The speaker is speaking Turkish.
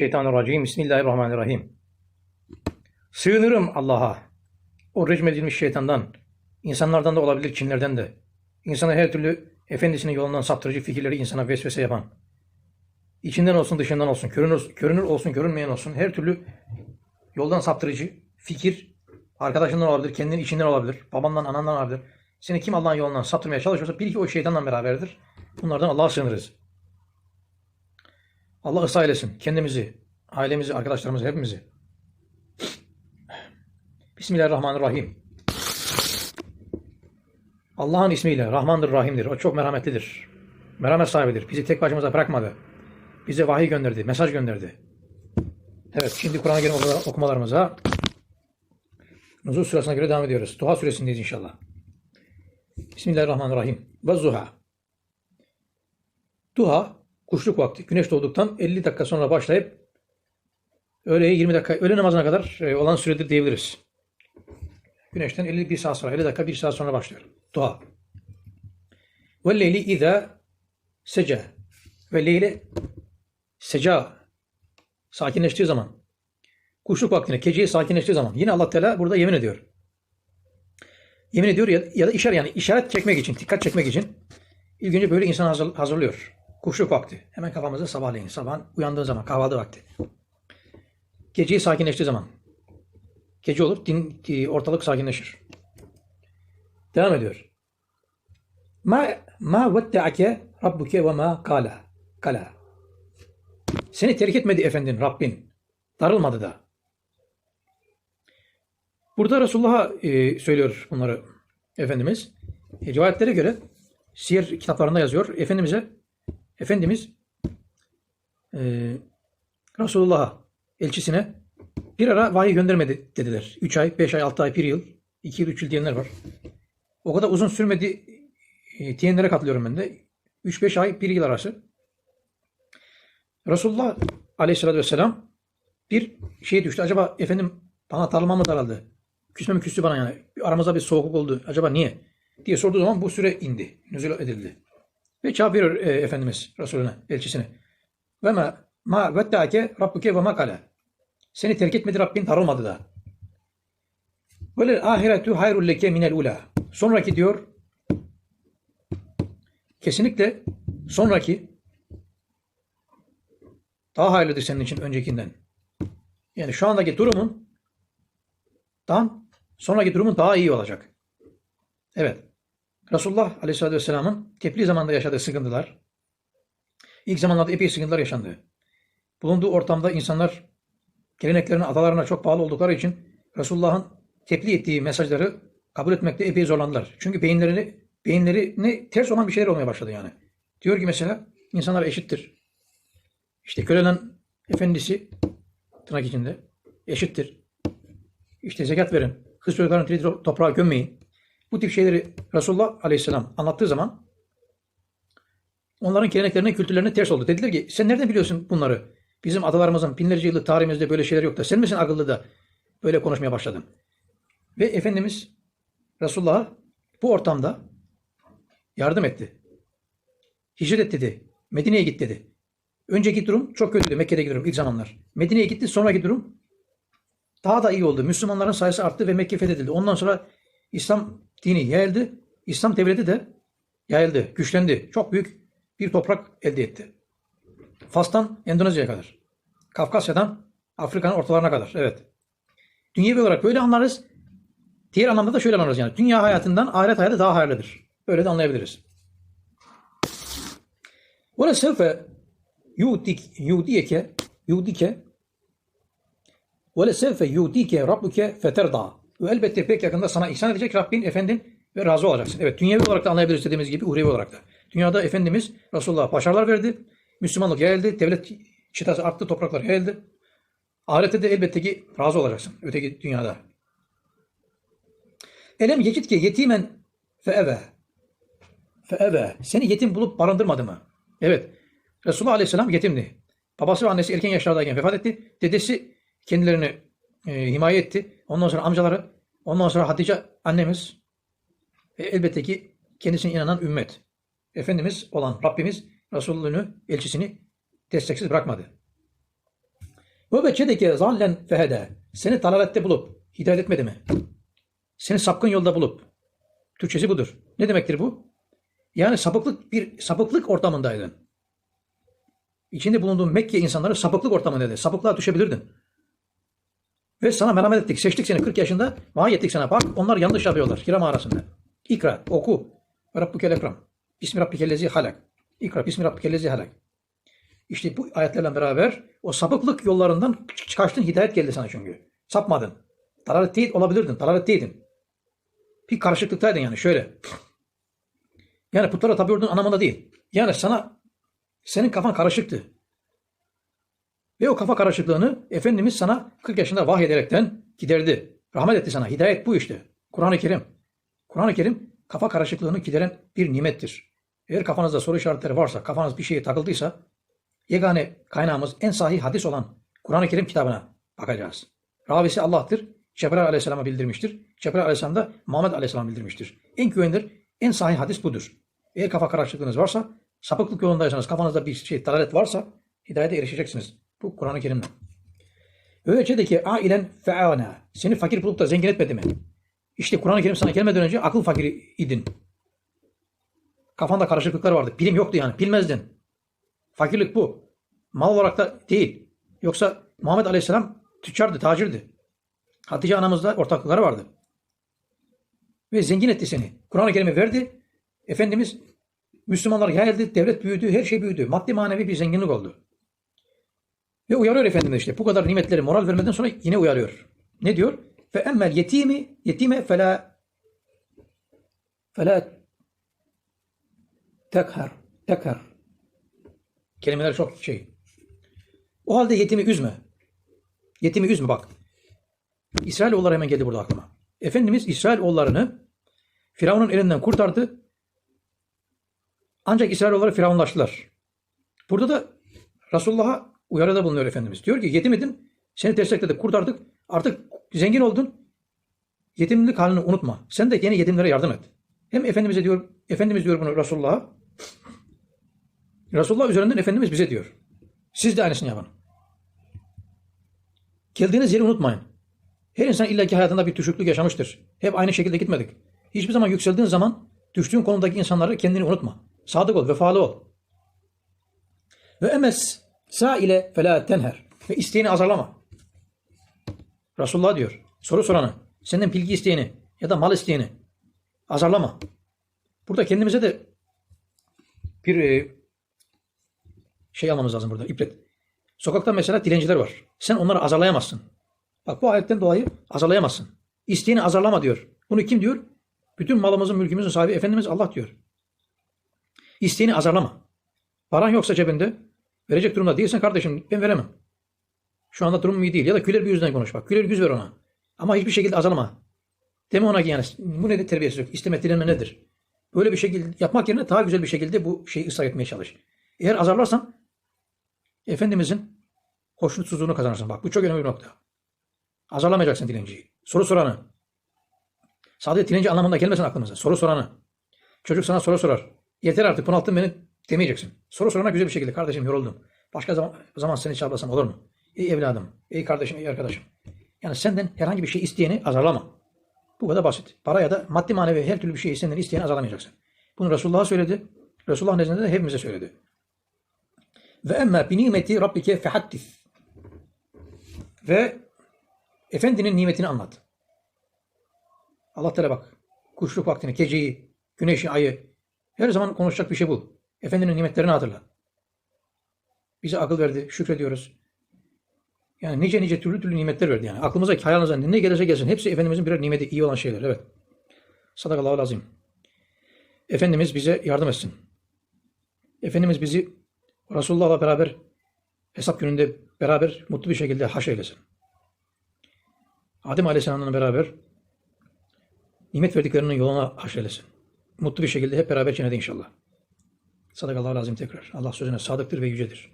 Şeytanirracim. Bismillahirrahmanirrahim. Sığınırım Allah'a. O rejim edilmiş şeytandan, insanlardan da olabilir, cinlerden de. İnsana her türlü efendisinin yolundan saptırıcı fikirleri insana vesvese yapan. İçinden olsun dışından olsun, görünür, görünür olsun görünmeyen olsun her türlü yoldan saptırıcı fikir arkadaşından olabilir, kendinin içinden olabilir, babandan, anandan olabilir. Seni kim Allah'ın yolundan saptırmaya çalışıyorsa bil ki o şeytanla beraberdir. Bunlardan Allah'a sığınırız. Allah ıslah eylesin. Kendimizi, ailemizi, arkadaşlarımızı, hepimizi. Bismillahirrahmanirrahim. Allah'ın ismiyle Rahmandır, Rahim'dir. O çok merhametlidir. Merhamet sahibidir. Bizi tek başımıza bırakmadı. Bize vahiy gönderdi, mesaj gönderdi. Evet, şimdi Kur'an-ı Kerim okuma- okumalarımıza Nuzul Suresi'ne göre devam ediyoruz. Duha Suresindeyiz inşallah. Bismillahirrahmanirrahim. Ve zuha. Duha, kuşluk vakti. Güneş doğduktan 50 dakika sonra başlayıp öğleye 20 dakika, öğle namazına kadar e, olan süredir diyebiliriz. Güneşten 51 saat sonra, 50 dakika 1 saat sonra başlıyor. Dua. Ve leyli izâ sece. Ve leyle seca. Sakinleştiği zaman. Kuşluk vaktine, geceye sakinleştiği zaman. Yine Allah Teala burada yemin ediyor. Yemin ediyor ya, ya da işaret yani işaret çekmek için, dikkat çekmek için ilk önce böyle insan hazır, hazırlıyor. Kuşluk vakti. Hemen kafamızda sabahleyin. Sabahın uyandığı zaman, kahvaltı vakti. Geceyi sakinleştiği zaman. Gece olur, din, di- ortalık sakinleşir. Devam ediyor. Ma ma vetta'ake rabbuke ve ma kala. Kala. Seni terk etmedi efendin Rabbin. Darılmadı da. Burada Resulullah'a e, söylüyor bunları Efendimiz. E, rivayetlere göre siyer kitaplarında yazıyor. Efendimiz'e Efendimiz e, Resulullah'a elçisine bir ara vahiy göndermedi dediler. 3 ay, 5 ay, 6 ay, 1 yıl, 2 yıl, 3 yıl diyenler var. O kadar uzun sürmedi e, diyenlere katılıyorum ben de. 3-5 ay, 1 yıl arası. Resulullah aleyhissalatü vesselam bir şey düştü. Acaba efendim bana darılma mı daraldı? Küsme mi küstü bana yani? Aramızda bir soğukluk oldu. Acaba niye? Diye sorduğu zaman bu süre indi. Nüzul edildi. Ve veriyor e, Efendimiz Resulüne, elçisine. Ve ma, ma vettâke rabbuke ve ma kale. Seni terk etmedi Rabbin darılmadı da. Böyle ahiretu hayrul leke minel ula. Sonraki diyor kesinlikle sonraki daha hayırlıdır senin için öncekinden. Yani şu andaki durumun dan sonraki durumun daha iyi olacak. Evet. Resulullah Aleyhisselatü Vesselam'ın tepli zamanda yaşadığı sıkıntılar, ilk zamanlarda epey sıkıntılar yaşandı. Bulunduğu ortamda insanlar geleneklerine, atalarına çok bağlı oldukları için Resulullah'ın tepli ettiği mesajları kabul etmekte epey zorlandılar. Çünkü beyinlerini, beyinlerine ters olan bir şeyler olmaya başladı yani. Diyor ki mesela insanlar eşittir. İşte kölelen efendisi tırnak içinde eşittir. İşte zekat verin. Kız çocuklarını toprağa gömmeyin. Bu tip şeyleri Resulullah Aleyhisselam anlattığı zaman onların geleneklerine, kültürlerine ters oldu. Dediler ki sen nereden biliyorsun bunları? Bizim atalarımızın binlerce yıllık tarihimizde böyle şeyler yok da sen misin akıllı da böyle konuşmaya başladın? Ve Efendimiz Resulullah'a bu ortamda yardım etti. Hicret et dedi. Medine'ye git dedi. Önceki durum çok kötüydü. Mekke'deki durum ilk zamanlar. Medine'ye gitti. Sonraki durum daha da iyi oldu. Müslümanların sayısı arttı ve Mekke fethedildi. Ondan sonra İslam dini yayıldı. İslam devleti de yayıldı, güçlendi. Çok büyük bir toprak elde etti. Fas'tan Endonezya'ya kadar. Kafkasya'dan Afrika'nın ortalarına kadar. Evet. Dünyevi olarak böyle anlarız. Diğer anlamda da şöyle anlarız yani. Dünya hayatından ahiret hayatı daha hayırlıdır. Böyle de anlayabiliriz. Ve sevfe yudik yudike yudike ve sevfe yudike rabbuke feterda. Ve elbette pek yakında sana ihsan edecek Rabbin efendin ve razı olacaksın. Evet dünyevi olarak da anlayabiliriz dediğimiz gibi uhrevi olarak da. Dünyada Efendimiz Resulullah başarılar verdi. Müslümanlık yayıldı. Devlet çıtası arttı. Topraklar yayıldı. Ahirette de elbette ki razı olacaksın. Öteki dünyada. Elem yecitke yetimen feeve. Feeve. Seni yetim bulup barındırmadı mı? Evet. Resulullah Aleyhisselam yetimdi. Babası ve annesi erken yaşlardayken vefat etti. Dedesi kendilerini e, himaye etti. Ondan sonra amcaları, ondan sonra Hatice annemiz ve elbette ki kendisine inanan ümmet. Efendimiz olan Rabbimiz Resulünü, elçisini desteksiz bırakmadı. Ve beçedeke zallen fehede. Seni dalalette bulup hidayet etmedi mi? Seni sapkın yolda bulup. Türkçesi budur. Ne demektir bu? Yani sapıklık bir sapıklık ortamındaydın. İçinde bulunduğun Mekke insanları sapıklık ortamındaydı. Sapıklığa düşebilirdin. Ve sana merhamet ettik. Seçtik seni 40 yaşında. Vahiy ettik sana. Bak onlar yanlış yapıyorlar. Hira mağarasında. İkra, oku. Rabbukel Ekrem. Bismi Rabbikellezi halak. İkra, Bismi Rabbikellezi halak. İşte bu ayetlerle beraber o sapıklık yollarından kaçtın. Hidayet geldi sana çünkü. Sapmadın. Dalalet değil olabilirdin. Dalalet değildin. Bir karışıklıktaydın yani şöyle. Yani putlara tapıyordun anlamında değil. Yani sana senin kafan karışıktı. Ve o kafa karışıklığını Efendimiz sana 40 yaşında vahyederekten giderdi. Rahmet etti sana. Hidayet bu işte. Kur'an-ı Kerim. Kur'an-ı Kerim kafa karışıklığını gideren bir nimettir. Eğer kafanızda soru işaretleri varsa, kafanız bir şeye takıldıysa, yegane kaynağımız en sahih hadis olan Kur'an-ı Kerim kitabına bakacağız. Ravisi Allah'tır. Cebrail aleyhisselama bildirmiştir. Cebrail aleyhisselam da Muhammed aleyhisselam bildirmiştir. En güvenilir, en sahih hadis budur. Eğer kafa karışıklığınız varsa, sapıklık yolundaysanız, kafanızda bir şey, dalalet varsa hidayete erişeceksiniz. Bu Kur'an-ı Kerim'den. Öğretçedeki ailen fe'ana. Seni fakir bulup da zengin etmedi mi? İşte Kur'an-ı Kerim sana gelmeden önce akıl fakiri idin. Kafanda karışıklıklar vardı. Bilim yoktu yani. Bilmezdin. Fakirlik bu. Mal olarak da değil. Yoksa Muhammed Aleyhisselam tüccardı, tacirdi. Hatice anamızda ortaklıkları vardı. Ve zengin etti seni. Kur'an-ı Kerim'i verdi. Efendimiz Müslümanlar yayıldı, devlet büyüdü, her şey büyüdü. Maddi manevi bir zenginlik oldu. Ve uyarıyor Efendimiz işte. Bu kadar nimetleri moral vermeden sonra yine uyarıyor. Ne diyor? Fe emmel yetimi yetime fela fela tekhar tekhar kelimeler çok şey. O halde yetimi üzme. Yetimi üzme bak. İsrailoğulları hemen geldi burada aklıma. Efendimiz İsrailoğullarını Firavun'un elinden kurtardı. Ancak İsrailoğulları Firavunlaştılar. Burada da Resulullah'a uyarıda bulunuyor Efendimiz. Diyor ki yetim edin, seni destekledik, kurtardık. Artık zengin oldun. Yetimlik halini unutma. Sen de yine yetimlere yardım et. Hem Efendimiz'e diyor, Efendimiz diyor bunu Resulullah'a. Resulullah üzerinden Efendimiz bize diyor. Siz de aynısını yapın. Geldiğiniz yeri unutmayın. Her insan illaki hayatında bir düşüklük yaşamıştır. Hep aynı şekilde gitmedik. Hiçbir zaman yükseldiğin zaman düştüğün konumdaki insanları kendini unutma. Sadık ol, vefalı ol. Ve emes sa ile fela tenher. Ve isteğini azarlama. Resulullah diyor. Soru soranı, senden bilgi isteğini ya da mal isteğini azarlama. Burada kendimize de bir e, şey almamız lazım burada. ibret. Sokakta mesela dilenciler var. Sen onları azarlayamazsın. Bak bu ayetten dolayı azarlayamazsın. İsteğini azarlama diyor. Bunu kim diyor? Bütün malımızın, mülkümüzün sahibi Efendimiz Allah diyor. İsteğini azarlama. Paran yoksa cebinde, verecek durumda değilsen kardeşim ben veremem. Şu anda durum iyi değil. Ya da güler bir yüzden konuş bak. Güler yüz ver ona. Ama hiçbir şekilde azalma. Deme ona ki yani bu nedir terbiyesizlik? İsteme dilenme nedir? Böyle bir şekilde yapmak yerine daha güzel bir şekilde bu şeyi ıslah etmeye çalış. Eğer azarlarsan Efendimizin hoşnutsuzluğunu kazanırsın. Bak bu çok önemli bir nokta. Azarlamayacaksın dilenciyi. Soru soranı. Sadece dilenci anlamında gelmesin aklımıza. Soru soranı. Çocuk sana soru sorar. Yeter artık bunalttın beni demeyeceksin. Soru sorana güzel bir şekilde. Kardeşim yoruldum. Başka zaman, zaman seni çağırmasam olur mu? Ey evladım, ey kardeşim, ey arkadaşım. Yani senden herhangi bir şey isteyeni azarlama. Bu kadar basit. Para ya da maddi manevi her türlü bir şey senden isteyeni azarlamayacaksın. Bunu Resulullah'a söyledi. Resulullah nezdinde de hepimize söyledi. Ve emme bi nimeti rabbike fehaddis. Ve Efendinin nimetini anlat. Allah Teala bak. Kuşluk vaktini, geceyi, güneşi, ayı. Her zaman konuşacak bir şey bul. Efendinin nimetlerini hatırla. Bize akıl verdi, şükrediyoruz. Yani nice nice türlü türlü nimetler verdi yani. Aklımıza, hayalımıza ne gelirse gelsin. Hepsi Efendimizin birer nimeti, iyi olan şeyler. Evet. Sadakallahu lazım. Efendimiz bize yardım etsin. Efendimiz bizi Resulullah'la beraber hesap gününde beraber mutlu bir şekilde haş eylesin. Adem Aleyhisselam'la beraber nimet verdiklerinin yoluna haş eylesin. Mutlu bir şekilde hep beraber cennete inşallah. Sadakallahu lazım tekrar. Allah sözüne sadıktır ve yücedir.